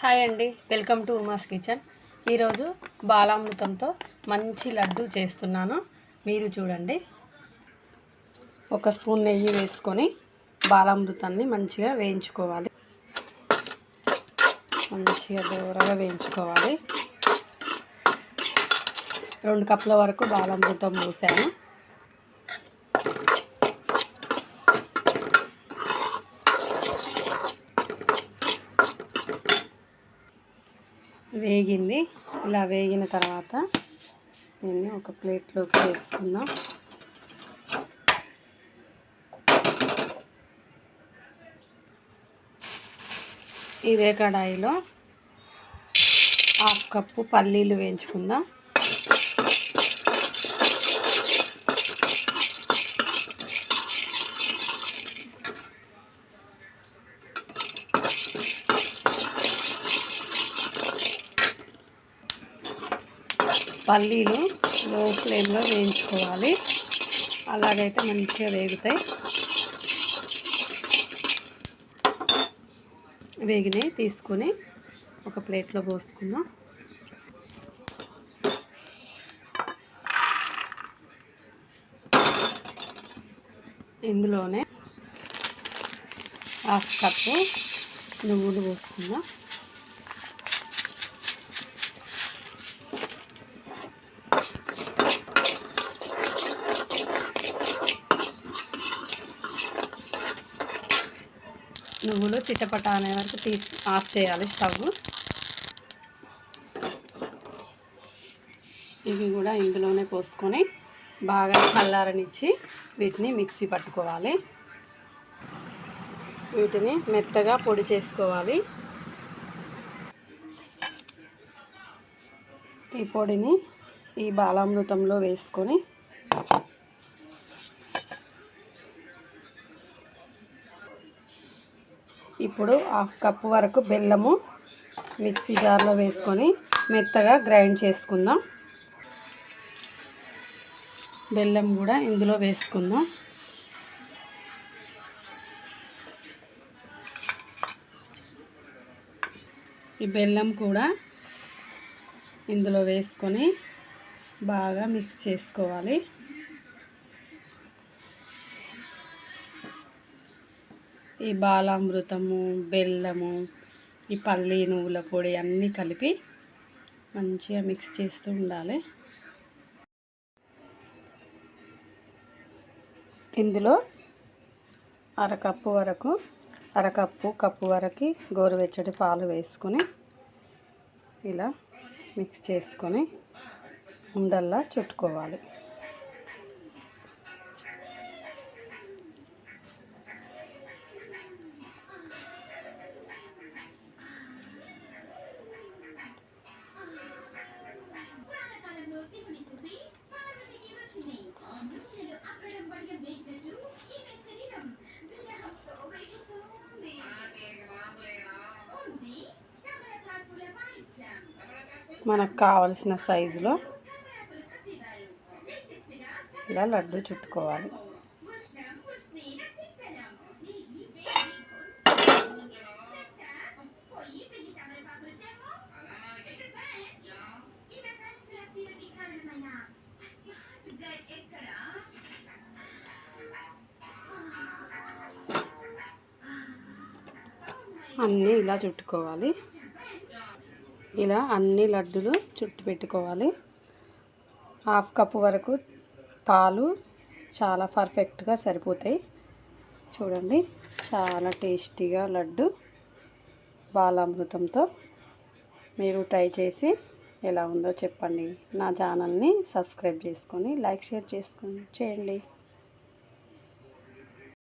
Hi అండి. Welcome to Uma's kitchen. ఈరోజు బాలామృతంతో మంచి లడ్డు చేస్తున్నాను. మీరు చూడండి. ఒక స్పూన్ నెయ్యి వేసుకొని బాలామృతాన్ని మంచిగా వేయించుకోవాలి. మంచిగా దూరగా వేయించుకోవాలి. రెండు కప్పుల వరకు బాలామృతం పోసాను. వేగింది. ఇలా వేగిన తర్వాత దీన్ని ఒక ప్లేట్లోకి వేసుకుందాం ఇదే కడాయిలో హాఫ్ కప్పు పల్లీలు వేయించుకుందాం. పల్లీలు లో ఫ్లేమ్లో వేయించుకోవాలి. అలాగైతే మంచిగా వేగుతాయి. వేగినాయి తీసుకొని ఒక ప్లేట్లో పోసుకుందాం. ఇందులోనే హాఫ్ కప్పు నువ్వులు పోసుకుందాం. నువ్వులు చిట్టపట అనే వరకు తీసి ఆఫ్ చేయాలి స్టవ్. ఇవి కూడా ఇందులోనే పోసుకొని బాగా చల్లారనిచ్చి వీటిని మిక్సీ పట్టుకోవాలి. వీటిని మెత్తగా పొడి చేసుకోవాలి. ఈ పొడిని ఈ బాలామృతంలో వేసుకొని ఇప్పుడు హాఫ్ కప్పు వరకు బెల్లము మిక్సీ జార్లో వేసుకొని మెత్తగా గ్రైండ్ చేసుకుందాం. బెల్లం కూడా ఇందులో వేసుకుందాం. ఈ బెల్లం కూడా ఇందులో వేసుకొని బాగా మిక్స్ చేసుకోవాలి. ఈ బాలామృతము బెల్లము ఈ పల్లి నువ్వుల పొడి అన్నీ కలిపి మంచిగా మిక్స్ చేస్తూ ఉండాలి. ఇందులో అరకప్పు వరకు అరకప్పు కప్పు వరకు గోరువెచ్చటి పాలు వేసుకొని ఇలా మిక్స్ చేసుకొని ఉండల్లా చుట్టుకోవాలి. మనకు కావలసిన సైజులో ఇలా లడ్డు చుట్టుకోవాలి. అన్నీ ఇలా చుట్టుకోవాలి. ఇలా అన్ని లడ్డులు చుట్టు పెట్టుకోవాలి. హాఫ్ కప్పు వరకు పాలు చాలా పర్ఫెక్ట్గా సరిపోతాయి. చూడండి చాలా టేస్టీగా లడ్డు బాలామృతంతో మీరు ట్రై చేసి ఎలా ఉందో చెప్పండి. నా ఛానల్ని సబ్స్క్రైబ్ చేసుకొని లైక్ షేర్ చేసుకొని చేయండి.